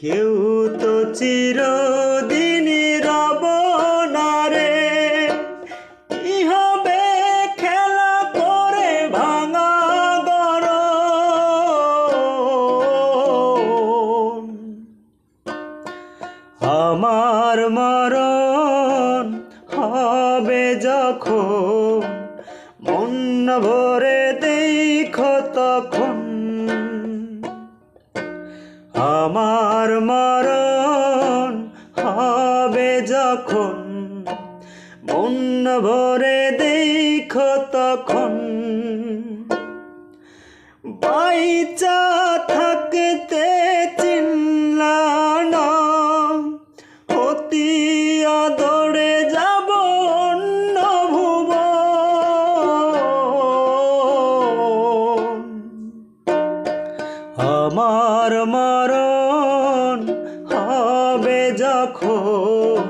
কেউ তো চিরদিন রব না রে। কি হবে খেলা করে ভাঙা গরম। আমার মরণ হবে যখন মন ভরে দেখো তখন আমার মরণ হবে যখন মন ভরে দেখো তখন। বাইচা থাকতে চিনলা না অতি আমার মারণ হবে যখন